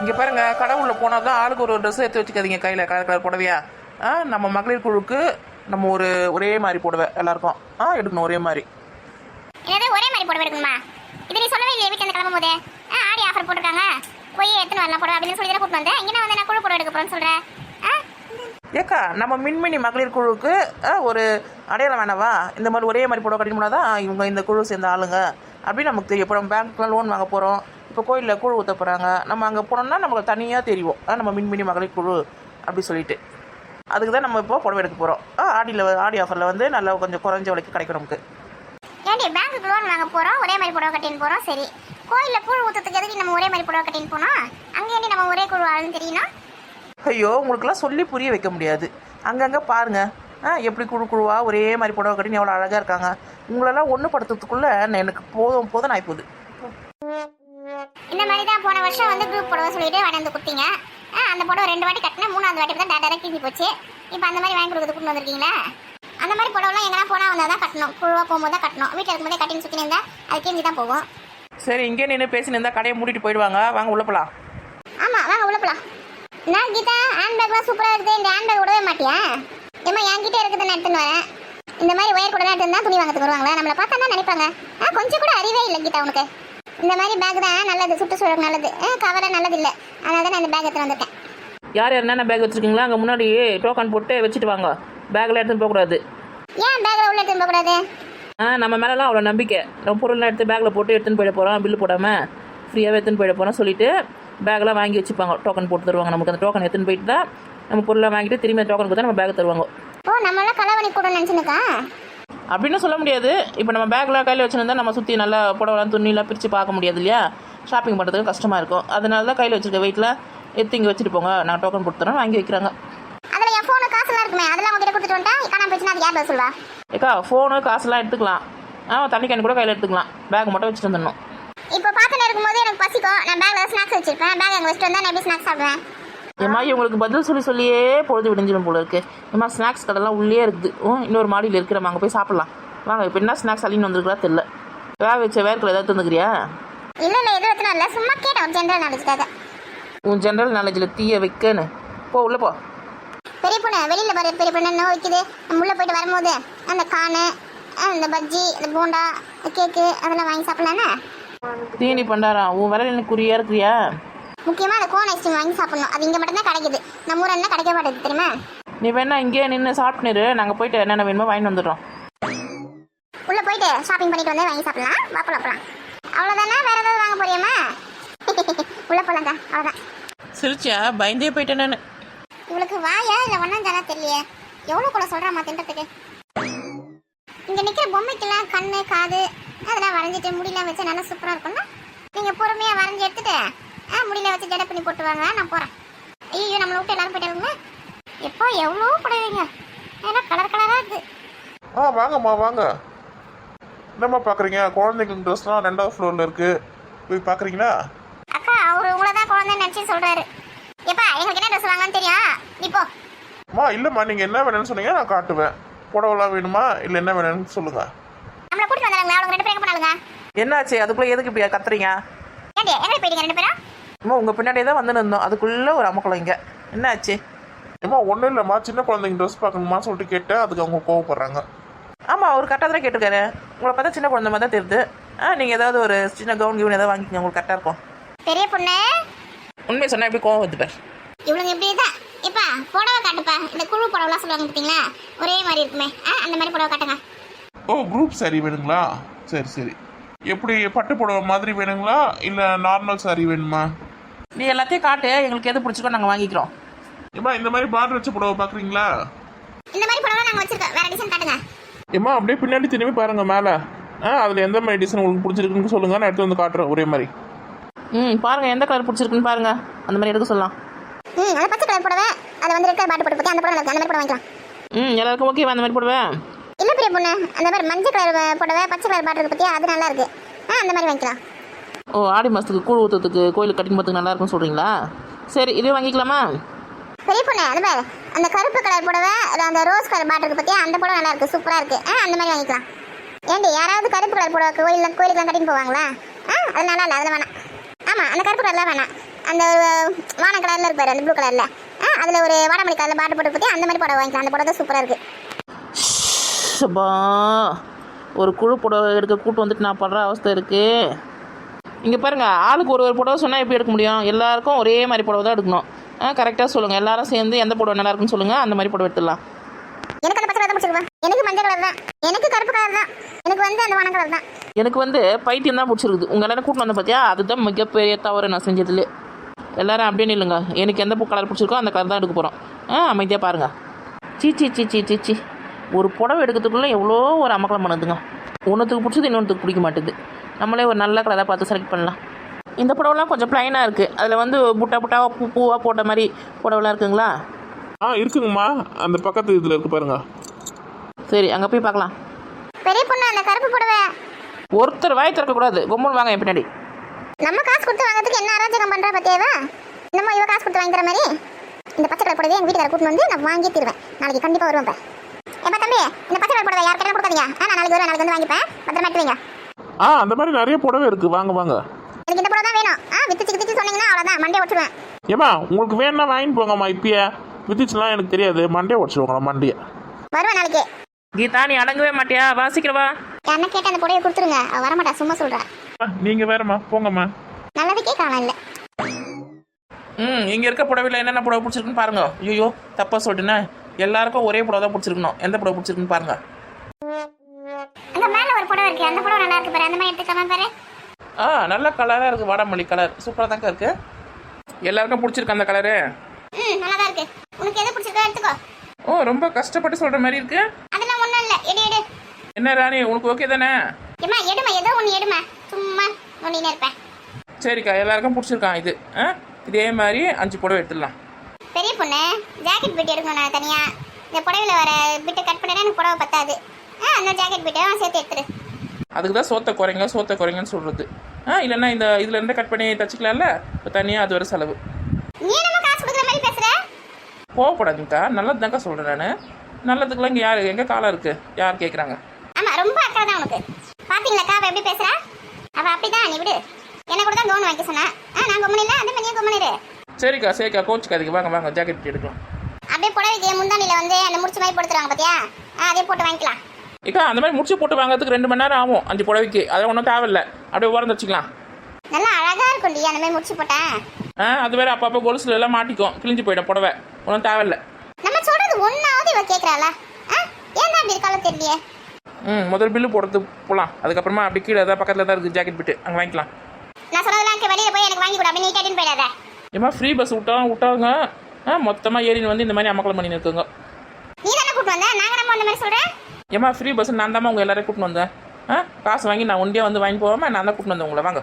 இங்கே பாருங்க கடவுளில் போனால் தான் ஆளுக்கு ஒரு ட்ரெஸ் எடுத்து வச்சுக்காதீங்க கையில் கலர் கலர் புடவையா. ஆ நம்ம மகளிர் குழுக்கு நம்ம ஒரு ஒரே மாதிரி புடவை எல்லாருக்கும். ஆ எடுக்கணும் ஒரே மாதிரி. என்னது ஒரே மாதிரி போட்டு எடுக்கணுமா? இது நீ சொல்லவே இல்லையே வீட்டில் கிளம்பும் போது. ஆ ஆடி ஆஃபர் போட்டிருக்காங்க. போய் எடுத்துன்னு வரலாம் போட அப்படின்னு சொல்லி கூட்டு வந்தேன். இங்கே வந்து நான் குழு போட எடுக்க போறேன்னு சொல்கிறேன் ஏக்கா நம்ம மின்மினி மகளிர் குழுவுக்கு ஆ, ஒரு அடையாளம் வேணவா? இந்த மாதிரி ஒரே மாதிரி புடவை கட்டினோம்னா தான் இவங்க இந்த குழு சேர்ந்த ஆளுங்க. அப்படின்னு நமக்கு இப்போ நம்ம பேங்க்லாம் லோன் வாங்க போகிறோம் இப்போ கோயிலில் குழு ஊற்ற போகிறாங்க நம்ம அங்கே போனோம்னா நமக்கு தனியாக தெரியும் நம்ம மின்மினி மகளிர் குழு அப்படி சொல்லிட்டு. அதுக்கு தான் நம்ம இப்போ புடவை எடுக்க போகிறோம் ஆடியில் ஆடி ஆஃபரில் வந்து நல்லா கொஞ்சம் குறைஞ்ச விலைக்கு கிடைக்கும் நமக்கு. ஏண்டி பேங்க்குக்கு லோன் வாங்க போகிறோம் ஒரே மாதிரி புடவை கட்டின்னு போகிறோம் சரி. கோயிலில் கூழ் ஊற்றுறதுக்கு எதுக்கு நம்ம ஒரே மாதிரி புடவை கட்டின்னு போனோம் அங்கே ஏண்டி நம்ம ஒரே குழு ஆளுன்னு தெரியணும் ஐயோ உங்களுக்குலாம் சொல்லி புரிய வைக்க முடியாது. அங்கங்கே பாருங்க. ஆ எப்படி குழு குழுவா ஒரே மாதிரி புடவை கட்டின்னு எவ்வளோ அழகாக இருக்காங்க. உங்களெல்லாம் ஒன்று படுத்துறதுக்குள்ளே எனக்கு போதும் போதும் ஆகி போகுது இந்த மாதிரி தான் போன வருஷம் வந்து குரூப் புடவை சொல்லிட்டு வந்து கொடுத்தீங்க. அந்த புடவை ரெண்டு வாட்டி கட்டினேன் மூணாவது வாட்டி தான் டேரக்ட் கிஞ்சி போச்சு. இப்போ அந்த மாதிரி வாங்கி கொடுக்குறது கொண்டு வந்திருக்கீங்களா? அந்த மாதிரி புடவைலாம் எங்கன்னா போனால் வந்தால் தான் கட்டணும். குழுவாக போகும்போது தான் கட்டணும். வீட்டில் இருக்கும்போதே கட்டின்னு சுற்றி இருந்தால் அது கிஞ்சி தான் போகும். சரி இங்கே நின்று பேசின்னு இருந்தால் கடையை மூடிட்டு போயிடுவாங்க. வாங்க உள்ள போலாம். ஆமாம் வாங்க உள்ள போலாம். நான் கீதா ஹேண்ட்பேக்லாம் சூப்பராக இருக்குது இந்த ஹேண்ட்பேக் விடவே மாட்டியா? ஏமா என்கிட்ட இருக்குது நான் எடுத்துன்னு வரேன். இந்த மாதிரி ஒயர் கூட தான் துணி வாங்கறதுக்கு வருவாங்களா? நம்மளை பார்த்தா தான் நினைப்பாங்க? ஆ கொஞ்சம் கூட அறிவே இல்லை கீதா உனக்கு. இந்த மாதிரி பேக் தான் நல்லது சுற்றுச்சூழலுக்கு நல்லது. கவரை நல்லது இல்லை அதனால தான் நான் இந்த பேக் எடுத்து வந்திருக்கேன் யார் யார் என்னென்ன பேக் வச்சுருக்கீங்களா அங்கே முன்னாடி டோக்கன் போட்டு வச்சுட்டு வாங்க. பேக்கில் எடுத்துன்னு போகக்கூடாது ஏன் பேக்கில் உள்ள எடுத்துன்னு போகக்கூடாது ஆ நம்ம மேலெலாம் அவ்வளோ நம்பிக்கை. நம்ம பொருள்லாம் எடுத்து பேக்கில் போட்டு எடுத்துன்னு போயிட போகிறோம் பில்லு போடாமல் ஃப்ரீயாகவே எடுத்துன்னு போயிட போகிறோம் சொல்லிட்டு பேக்கெலாம் வாங்கி வச்சுப்பாங்க. டோக்கன் போட்டு தருவாங்க நமக்கு. அந்த டோக்கன் எடுத்துன்னு போயிட்டு தான் நம்ம பொருளை வாங்கிட்டு திரும்பி டோக்கன் கொடுத்தா நம்ம பேக் தருவாங்க. ஓ நம்மளாம் களவணி கூட நினச்சினுக்கா அப்படின்னு சொல்ல முடியாது. இப்போ நம்ம பேக்கில் கையில் வச்சுருந்தா நம்ம சுற்றி நல்லா புடவெல்லாம் துணிலாம் பிரித்து பார்க்க முடியாது இல்லையா? ஷாப்பிங் பண்ணுறதுக்கு கஷ்டமாக இருக்கும். அதனால தான் கையில் வச்சுருக்க வெயிட்டில் எடுத்து இங்கே வச்சுட்டு போங்க. நான் டோக்கன் கொடுத்து தரேன் வாங்கி வைக்கிறாங்க. அதில் என் ஃபோனு காசுலாம் இருக்குமே அதெல்லாம் உங்ககிட்ட கொடுத்துட்டு வந்துட்டா காணாம போச்சுன்னா அது யார் பதில் சொல்வா? ஏக்கா ஃபோனு காசுலாம் எடுத்துக்கலாம். ஆ தண்ணி கேன் கூட கையில் எடுத்துக்கலாம். பேக் மட்டும் வச்சுட்டு வந்துடணும். இப்போ பார்த்துட்டு இருக்கும்போது எனக்கு பசிக்கும். நான் பேக்கில் ஸ்நாக்ஸ் வச்சிருப்பேன். பேக் அங்கே வச்சுட்டு வந்தா நான் எப்படி ஸ்நாக்ஸ் சாப்பிடுவேன்? ஏம்மா இவங்களுக்கு பதில் சொல்லி சொல்லியே பொழுது விடிஞ்சிடும் போல இருக்கு ஏம்மா ஸ்நாக்ஸ் கடைலாம் உள்ளே இருக்குது. இன்னொரு மாடியில் இருக்கிற அங்கே போய் சாப்பிட்லாம். வாங்க இப்போ என்ன ஸ்நாக்ஸ் அள்ளின்னு வந்திருக்கிறா தெரில வேக வச்ச வேர்க்கில் ஏதாவது தந்துக்கிறியா? இல்லை எதுவும் எத்தனை இல்லை சும்மா கேட்டேன் ஒரு ஜென்ரல் நாலேஜ்க்காக உன் ஜென்ரல் நாலேஜில் தீய வைக்கன்னு. போ உள்ளே போ. பெரிய பொண்ணு வெளியில் பாரு பெரிய பொண்ணு என்ன வைக்குது? நம்ம உள்ளே போயிட்டு வரும்போது அந்த கானு அந்த பஜ்ஜி இந்த போண்டா கேக்கு அதெல்லாம் வாங்கி சாப்பிடலான்னு தீனி பண்டாரம் உன் விலையில் எனக்கு குறியா இருக்கிறியா? முக்கியமாக அந்த கோன் ஐஸ்கிரீம் வாங்கி சாப்பிடணும். அது இங்கே மட்டும்தான் கிடைக்குது. நம்ம ஊர் என்ன கிடைக்க மாட்டேங்குது தெரியுமா? நீ வேணா இங்கேயே நின்று சாப்பிட்டுரு நாங்கள் போயிட்டு என்னென்ன வேணுமோ வாங்கிட்டு வந்துடுறோம். உள்ளே போயிட்டு ஷாப்பிங் பண்ணிட்டு வந்து வாங்கி சாப்பிடலாம். வா போலாம் போலாம். அவ்வளோதானே வேற ஏதாவது வாங்க போறியாமா உள்ளே போலாங்க அவ்வளோதான் சிரிச்சியா? பயந்தே போயிட்டேன் நான். இவளுக்கு வாயா இல்லை ஒன்றும் தானே தெரியலையே. எவ்வளோ கூட சொல்கிறாமா தின்றதுக்கு? இங்கே நிற்கிற பொம்மைக்கெல்லாம் கண்ணு காது அதெல்லாம் வரைஞ்சிட்டு முடியெல்லாம் வச்சு நல்லா சூப்பராக இருக்கும்ல? நீங்கள் பொறுமையாக வரைஞ்சி எடுத்துட்டு ஆ முடியல வச்சு ஜடை பண்ணி போட்டு வாங்க நான் போகிறேன் ஐயோ நம்மளை விட்டு எல்லாரும் போயிட்டாருங்க எப்போ எவ்வளோ புடவைங்க ஏன்னா கலர் கலராக இருக்குது ஆ வாங்கம்மா வாங்க. என்னம்மா பார்க்குறீங்க குழந்தைங்க ட்ரெஸ்லாம் ரெண்டாவது ஃப்ளோரில் இருக்குது போய் பார்க்குறீங்களா அக்கா அவர் உங்களை தான் குழந்தைன்னு நினச்சி சொல்கிறாரு எப்பா எங்களுக்கு என்ன ட்ரெஸ் வாங்கன்னு தெரியும் இப்போ அம்மா இல்லைம்மா நீங்கள் என்ன வேணும்னு சொன்னீங்க நான் காட்டுவேன். புடவெல்லாம் வேணுமா? இல்லை என்ன வேணும்னு சொல்லுங்கள் நம்மளை கூட்டிட்டு வந்தாங்க அவங்க ரெண்டு பேரும் எங்க போனாலுங்க? என்னாச்சு? அதுக்குள்ளே எதுக்கு இப்படி கத்துறீங்க? ஏண்டி எங்கே போயிட்டீங்க? ரெண்டு பேரும்? அம்மா உங்கள் பின்னாடியே தான் வந்து இருந்தோம் அதுக்குள்ளே ஒரு அமக்குளம் இங்கே என்னாச்சு? ஏம்மா ஒன்றும் இல்லைம்மா. சின்ன குழந்தைங்க ட்ரெஸ் பார்க்கணுமா சொல்லிட்டு கேட்டேன். அதுக்கு அவங்க கோவப்படுறாங்க. ஆமாம் அவர் கரெக்டாக தான் கேட்டிருக்காரு. உங்களை பார்த்தா சின்ன குழந்தை மாதிரி தான் தெரியுது. ஆ நீங்கள் ஏதாவது ஒரு சின்ன கவுன் கிவுன் ஏதாவது வாங்கிக்கோங்க. உங்களுக்கு கரெக்டாக இருக்கும். பெரிய பொண்ணு. உண்மையை சொன்னால் எப்படி கோவம் வருது பார். இவளுங்க இப்படி தான். இப்பா புடவை காட்டுப்பா. இந்த குழு புடவைலாம் சொல்லுவாங்க பார்த்தீங்களா? ஒரே மாதிரி இருக்குமே. ஆ அந்த மாதிரி புடவை காட்டுங்க. ஓ குரூப் saree வேணுங்களா? சரி சரி. எப்படி பட்டு புடவை மாதிரி வேணுங்களா? இல்லை நார்மல் saree வேணுமா? நீ எல்லாத்தையும் காட்டு எங்களுக்கு எது பிடிச்சிக்கோ நாங்கள் வாங்கிக்கிறோம். ஏம்மா இந்த மாதிரி பார்டர் வச்ச புடவை பார்க்குறீங்களா இந்த மாதிரி புடவை நாங்கள் வச்சிருக்கோம். வேற டிசைன் காட்டுங்க. ஏம்மா அப்படியே பின்னாடி திரும்பி பாருங்க மேலே. ஆ அதில் எந்த மாதிரி டிசைன் உங்களுக்கு பிடிச்சிருக்குன்னு சொல்லுங்க நான் எடுத்து வந்து காட்டுறேன் ஒரே மாதிரி. ம் பாருங்கள் எந்த கலர் பிடிச்சிருக்குன்னு பாருங்கள் அந்த மாதிரி எடுக்க சொல்லலாம். ம் அந்த பச்சை கலர் புடவை. அதை வந்து ரெட் கலர் பாட்டு போட்டு அந்த புடவை. அந்த மாதிரி புடவை வாங்கிக்கலாம். ம் எல்லாருக்கும் ஓகேவா அந்த மாதிரி போடுவேன் இல்லை பெரிய பொண்ணு அந்த மாதிரி மஞ்சள் கலர் புடவை பச்சை கலர் பாட்டு இருக்கு பத்தியா அது நல்லா இருக்கு. ஆ அந்த மாதிரி வாங்கிக்கலாம். ஓ ஆடி மாதத்துக்கு கூழ் ஊற்றுறதுக்கு கோயிலுக்கு கட்டிங் போகிறதுக்கு நல்லா இருக்கும்னு சொல்கிறீங்களா சரி இதே வாங்கிக்கலாமா? பெரிய பொண்ணு அந்த மாதிரி அந்த கருப்பு கலர் புடவை அது அந்த ரோஸ் கலர் பாட்டு இருக்கு அந்த புடவை நல்லா இருக்கு சூப்பரா இருக்கு. ஆ அந்த மாதிரி வாங்கிக்கலாம். ஏண்டி யாராவது கருப்பு கலர் புடவை கோயில் கோயிலுக்கு கட்டின்னு போவாங்களா? ஆ அது நல்லா இல்லை அதில் வேணாம். ஆமா அந்த கருப்பு கலர்லாம் வேணாம். அந்த வான கலர்ல இருப்பாரு அந்த ப்ளூ கலர்ல ஆ அதுல ஒரு வாடமல்லி கலர்ல பாட்டு போட்டு பத்தி அந்த மாதிரி புடவை வாங்கிக்கலாம் அந்த புடவை தான் சூப்பரா இருக்கு. சபா ஒரு குழு புடவை எடுக்க கூட்டு வந்துட்டு நான் படுற அவஸ்தை இருக்கு. இங்கே பாருங்க ஆளுக்கு ஒரு ஒரு புடவை சொன்னால் எப்படி எடுக்க முடியும்? எல்லாருக்கும் ஒரே மாதிரி புடவை தான் எடுக்கணும். ஆ கரெக்டாக சொல்லுங்கள் எல்லாரும் சேர்ந்து எந்த புடவை நல்லா இருக்குன்னு சொல்லுங்கள் அந்த மாதிரி புடவை எடுத்துடலாம். எனக்கு அந்த பச்சை கலர் தான் பிடிச்சிருப்பேன் எனக்கு மஞ்சள் கலர் தான். எனக்கு கருப்பு கலர் தான். எனக்கு வந்து அந்த வான கலர் தான். எனக்கு வந்து பைத்தியம் தான் பிடிச்சிருக்குது. உங்கள் எல்லாரும் கூட்டிட்டு வந்த பார்த்தியா அதுதான் மிகப்பெரிய தவறு நான் செஞ்சதுலே. எல்லாரும் அப்படியே நில்லுங்க. எனக்கு எந்த கலர் பிடிச்சிருக்கோ அந்த கலர் தான் எடுக்க போகிறோம் ஆ அமைதியாக பாருங்கள் சீ சீ சீ சீ சீ சீ. ஒரு புடவை எடுக்கிறதுக்குள்ளே எவ்வளோ ஒரு அமக்கலம் பண்ணுதுங்க. ஒன்றுத்துக்கு பிடிச்சது இன்னொன்றுக்கு பிடிக்க மாட்டேது. நம்மளே ஒரு நல்ல கலராக பார்த்து செலக்ட் பண்ணலாம். இந்த புடவைலாம் கொஞ்சம் ப்ளைனாக இருக்குது அதில் வந்து புட்டா புட்டாவாக பூ பூவாக போட்ட மாதிரி புடவைலாம் இருக்குங்களா? ஆ இருக்குங்கம்மா. அந்த பக்கத்து இதில் இருக்கு பாருங்க. சரி அங்கே போய் பார்க்கலாம். பெரிய பொண்ணு அந்த கருப்பு புடவை? ஒருத்தர் வாய் திறக்கக்கூடாது கும்பல் வாங்க என் பின்னாடி. நம்ம காசு கொடுத்து வாங்குறதுக்கு என்ன அராஜகம் பண்றா பத்தியாவா? நம்ம இவ காசு கொடுத்து வாங்கி தர மாதிரி. இந்த பச்சை கலர் புடவை எங்க வீட்டுக்கார கூட்டு வந்து நான் வாங்கி தருவேன். நாளைக்கு கண்டிப்பா வருவேன் இப்ப. ஏப்பா தம்பி இந்த பச்சை கலர் புடவை யார் கொடுக்காதீங்க. ஆ நான் நாளைக்கு வருவேன் நாளைக்கு வந்து வாங்கிப்பேன். பத்திரமா எடுத்து வைங்க. ஆ அந்த மாதிரி நிறைய புடவை இருக்கு. வாங்க வாங்க. எனக்கு இந்த புடவை தான் வேணும். ஆ வித்துச்சு வித்துச்சு சொன்னீங்கன்னா அவ்வளவுதான். மண்டே ஒட்டுருவேன் ஏம்மா உங்களுக்கு வேணும்னா வாங்கிட்டு போங்கம்மா இப்பயே. வித்துச்சுலாம் எனக்கு தெரியாது. மண்டே உடச்சிடுவாங்களா மண்டியை வருவேன் நாளைக்கு. கீதா நீ அடங்கவே மாட்டியா? வாசிக்கிறவா யாருன்னா கேட்ட அந்த புடவையை கொடுத்துருங்க. அவ வரமாட்டா சும்மா சொல்றா. நீங்கள் வேறம்மா போங்கம்மா. நல்லதுக்கே காலம் இல்லை. ம் இங்கே இருக்க புடவையில் என்னென்ன புடவை பிடிச்சிருக்குன்னு பாருங்க. ஐயோ தப்பாக சொல்லிட்டுனே. எல்லாருக்கும் ஒரே புடவை தான் பிடிச்சிருக்கணும். எந்த புடவை பிடிச்சிருக்குன்னு பாருங்க. இருக்கு பாரு அந்த மாதிரி எடுத்துக்கலாமா பாரு? ஆ நல்ல கலராக இருக்குது வாடாமல்லி கலர் சூப்பராக தாங்க இருக்கு. எல்லாருக்கும் பிடிச்சிருக்கு அந்த கலரு ம் நல்லா தான் இருக்கு. உனக்கு எது பிடிச்சிருக்கோ எடுத்துக்கோ. ஓ ரொம்ப கஷ்டப்பட்டு சொல்கிற மாதிரி இருக்கு. அதெல்லாம் ஒண்ணும் இல்ல. எடு எடு. என்ன ராணி உனக்கு ஓகே தானே? ஏமா எடுமா ஏதோ ஒன்று எடுமா சும்மா நோண்டினே இருப்பேன். சரிக்கா எல்லாருக்கும் பிடிச்சிருக்கான் இது ஆ? இதே மாதிரி அஞ்சு புடவை எடுத்துடலாம். பெரிய பொண்ணு ஜாக்கெட் பிட் எடுக்கணும் நான் தனியா. இந்த புடவையில வர பிட்டை கட் பண்ணா எனக்கு புடவை பத்தாது. ஆ அந்த ஜாக்கெட் பிட்டை சேர்த்து எடுத்துரு. அதுக்கு தான் சோத்தை குறைங்க சோத்தை குறைங்கன்னு சொல்கிறது ஆ இல்லைன்னா இந்த இதில் இருந்து கட் பண்ணி தச்சுக்கலாம்ல? இப்போ தனியாக அது வர செலவு. கோவப்படாதீங்கக்கா. நல்லது தான்க்கா சொல்கிறேன் நான். நல்லதுக்கெல்லாம் இங்கே யார் எங்கே காலம் இருக்குது யார் கேட்குறாங்க ஆமா ரொம்ப அக்கறை தான் உனக்கு. பாத்தீங்களா அவ எப்படி பேசுறா? அவ அப்படிதான் நீ விடு. என்ன கூட தான் கவுன் வாங்கி சொன்னா. ஆ நான் கொம்மன் இல்ல அந்த மணியும் கொம்மன் இரு. சரிக்கா சரிக்கா. கோச்சுக்காதீங்க. வாங்க வாங்க. ஜாக்கெட் எடுக்கலாம். அப்படியே புடவைக்கு முந்தானில வந்து அந்த முடிச்ச மாதிரி போடுத்துறாங்க பாத்தியா? ஆ அதே போட்டு வாங்கிக்கலாம். ஏக்கா அந்த மாதிரி முடிச்சு போட்டு வாங்குறதுக்கு ரெண்டு மணி நேரம் ஆகும் அஞ்சு புடவைக்கு. அதெல்லாம் ஒன்றும் தேவையில்ல. அப்படியே உரம் வச்சுக்கலாம். நல்லா அழகா இருக்கும்டி அந்த மாதிரி முடிச்சு போட்டேன் ஆ அது வேற அப்பப்போ கொலுசுல எல்லாம் மாட்டிக்கும். கிழிஞ்சு போயிடும் புடவை. ஒன்றும் தேவையில்ல. நம்ம சொல்றது ஒன்னாவது இவ கேக்குறாளா? ஆ ஏன் அப்படி இருக்காளோ தெரியலையே. ம் முதல் பில்லு போடுறது போகலாம் அதுக்கப்புறமா அப்படி கீழே தான் பக்கத்தில் தான் இருக்குது ஜாக்கெட் பிட்டு அங்கே வாங்கிக்கலாம். நான் சொன்னதெல்லாம் வெளியில போய் எனக்கு வாங்கி கொடு. அப்படி நீ கேட்டுன்னு போயிடாத. ஏமா ஃப்ரீ பஸ் விட்டா விட்டாங்க. ஆ மொத்தமாக ஏறின்னு வந்து இந்த மாதிரி அமக்கலம் பண்ணி நிறுத்துங்க நீ தானே கூட்டு வந்த? நாங்க நம்ம அந்த மாதிரி சொல்றேன்? ஏமா ஃப்ரீ பஸ் நான் தான் உங்கள் எல்லாரையும் கூப்பிட்டு வந்தேன். ஆ? காசு வாங்கி நான் ஒண்டியாக வந்து வாங்கி போகாமல் நான் தான் கூப்பிட்டு வந்தேன் உங்களை. வாங்க.